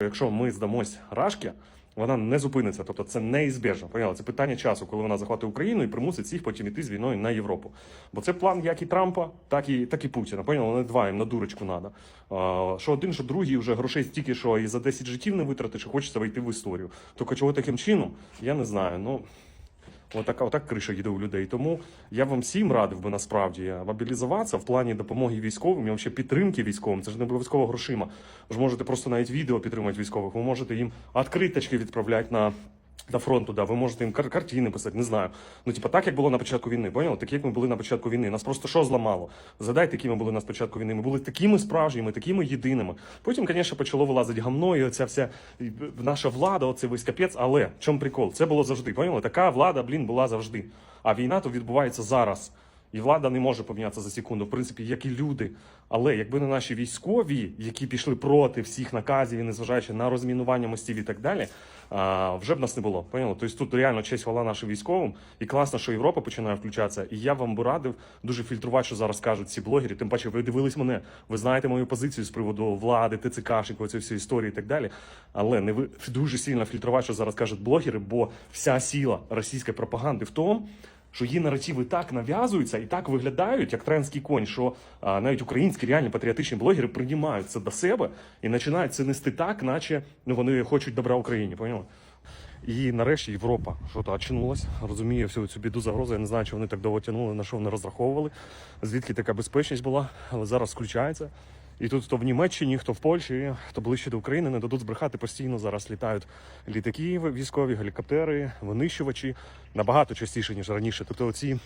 Якщо ми здамось Рашки, вона не зупиниться. Тобто це неізбіжно. Поняла? Це питання часу, коли вона захватить Україну і примусить всіх потім іти з війною на Європу. Бо це план як і Трампа, так і так і Путіна. Поняла? Вони два їм на дурочку треба. Що один, що другий вже грошей стільки, що і за 10 життів не витратиш, і хочеться вийти в історію. Тільки чого таким чином, я не знаю. Ну Отака, отак криша їде у людей. Тому я вам всім радив би насправді мобілізуватися в плані допомоги військовим і взагалі підтримки військовим. Це ж не обов'язково грошима. Ви ж можете просто навіть відео підтримати військових. Ви можете їм відкриточки відправляти на. До фронту, да, ви можете їм кар- картини писати, не знаю. Ну, типа, так як було на початку війни, поняли? Так як ми були на початку війни. Нас просто що зламало? Згадайте, які ми були на початку війни. Ми були такими справжніми, такими єдиними. Потім, звісно, почало вилазити гамно, і оця вся наша влада, оце весь капець. Але в чому прикол? Це було завжди. Поняли? Така влада, блін, була завжди. А війна то відбувається зараз. І влада не може помінятися за секунду, в принципі, як і люди. Але якби не наші військові, які пішли проти всіх наказів, і незважаючи на розмінування мостів і так далі, а, вже б нас не було. Поняли? Тобто тут реально честь хвала нашим військовим. І класно, що Європа починає включатися. І я вам би радив дуже фільтрувати, що зараз кажуть ці блогери. Тим паче, ви дивились мене. Ви знаєте мою позицію з приводу влади, ТЦКшників, цієї всієї історії і так далі. Але не ви дуже сильно фільтрувати, що зараз кажуть блогери, бо вся сила російської пропаганди в тому що її наративи так нав'язуються і так виглядають, як тренський конь, що а, навіть українські реальні патріотичні блогери приймають це до себе і починають це нести так, наче ну, вони хочуть добра Україні. Поняли? І нарешті Європа що то очнулась, розуміє всю цю біду загрозу. Я не знаю, чи вони так довго тягнули, на що вони розраховували, звідки така безпечність була, але зараз включається. І тут хто в Німеччині, хто в Польщі, хто ближче до України, не дадуть збрехати постійно. Зараз літають літаки військові, гелікоптери, винищувачі набагато частіше ніж раніше. Тобто, ці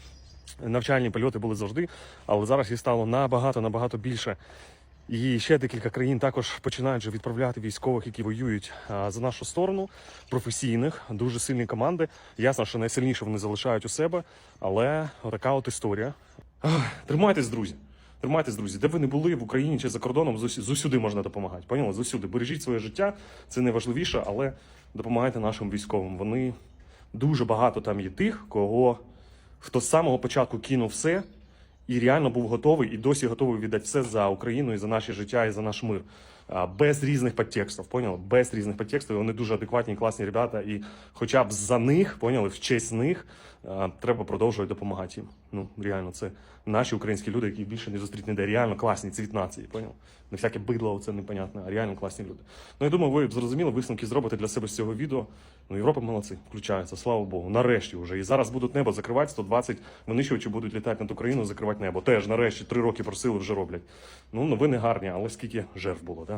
навчальні польоти були завжди, але зараз їх стало набагато набагато більше. І ще декілька країн також починають вже відправляти військових, які воюють за нашу сторону, професійних, дуже сильні команди. Ясно, що найсильніше вони залишають у себе, але така от історія. Тримайтесь, друзі. Тримайтесь, друзі, де б ви не були в Україні чи за кордоном, зусюди можна допомагати. Поняли? Зусюди. Бережіть своє життя, це найважливіше, але допомагайте нашим військовим. Вони дуже багато там є тих, кого хто з самого початку кинув все і реально був готовий і досі готовий віддати все за Україну і за наше життя, і за наш мир. Без різних підтекстів, поняли? Без різних підтекстів. Вони дуже адекватні, класні ребята. І хоча б за них, поняли, в честь них треба продовжувати допомагати їм. Ну, реально, це наші українські люди, які більше не зустріти ніде. Реально класні, цвіт нації, поняв? Не всяке бидло, це непонятне, а реально класні люди. Ну, я думаю, ви зрозуміли, висновки зробите для себе з цього відео. Ну, Європа молодці, включається, слава Богу. Нарешті вже. І зараз будуть небо закривати, 120 винищувачів будуть літати над Україною, закривати небо. Теж нарешті три роки просили, вже роблять. Ну, новини гарні, але скільки жертв було, так?